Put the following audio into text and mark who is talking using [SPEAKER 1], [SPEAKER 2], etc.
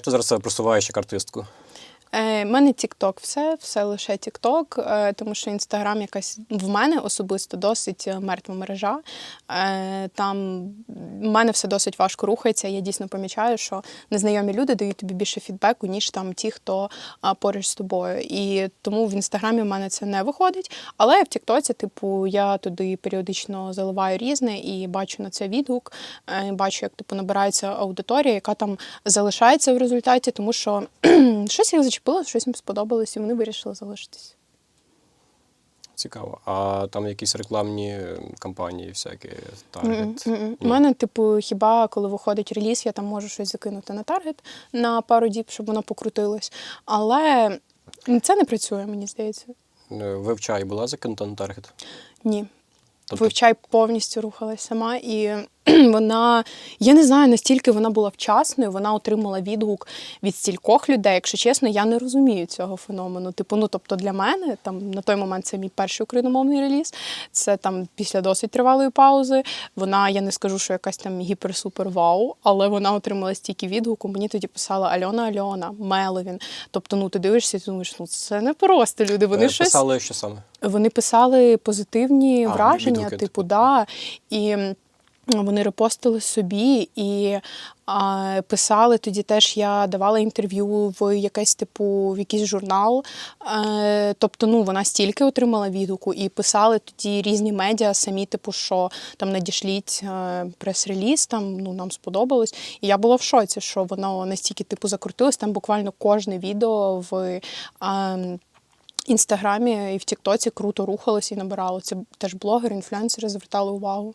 [SPEAKER 1] Ти зараз себе просуваєш як артистку?
[SPEAKER 2] Е, мене TikTok все, все лише TikTok, е, тому що Інстаграм якась в мене особисто досить е, мертва мережа. Е, там в мене все досить важко рухається. Я дійсно помічаю, що незнайомі люди дають тобі більше фідбеку, ніж там ті, хто а, поруч з тобою. І тому в інстаграмі в мене це не виходить. Але в Тіктоці, типу, я туди періодично заливаю різне і бачу на це відгук. е, Бачу, як типу набирається аудиторія, яка там залишається в результаті, тому що щось їх зачепило, щось їм сподобалось, і вони вирішили залишитись.
[SPEAKER 1] Цікаво. А там якісь рекламні кампанії, всякі таргет.
[SPEAKER 2] У мене, типу, хіба коли виходить реліз, я там можу щось закинути на таргет на пару діб, щоб воно покрутилось. Але це не працює, мені здається.
[SPEAKER 1] Е, Вивчай була закинута на таргет.
[SPEAKER 2] Ні.
[SPEAKER 1] Тобто-
[SPEAKER 2] Вивчай повністю рухалась сама, і вона, я не знаю, настільки вона була вчасною, вона отримала відгук від стількох людей. Якщо чесно, я не розумію цього феномену. Типу, ну тобто для мене там на той момент це мій перший україномовний реліз. Це там після досить тривалої паузи. Вона, я не скажу, що якась там гіпер-супер вау, але вона отримала стільки відгуку. Мені тоді писала Альона Альона, Меловін. Тобто, ну ти дивишся, і думаєш, ну це не просто люди. Вони
[SPEAKER 1] Е,
[SPEAKER 2] щось
[SPEAKER 1] Писали, що саме?
[SPEAKER 2] вони писали позитивні
[SPEAKER 1] А,
[SPEAKER 2] враження,
[SPEAKER 1] відгуки,
[SPEAKER 2] типу,
[SPEAKER 1] типу.
[SPEAKER 2] да. І вони репостили собі і а, писали тоді теж я давала інтерв'ю в якесь типу в якийсь журнал. Е, тобто, ну вона стільки отримала відгуку, і писали тоді різні медіа самі, типу, що там надішліть е, прес-реліз, там ну нам сподобалось. І я була в шоці, що воно настільки типу закрутилось. Там буквально кожне відео в. ем, Інстаграмі і в Тіктоці круто рухалося і набирало. Це теж блогери, інфлюенсери звертали увагу.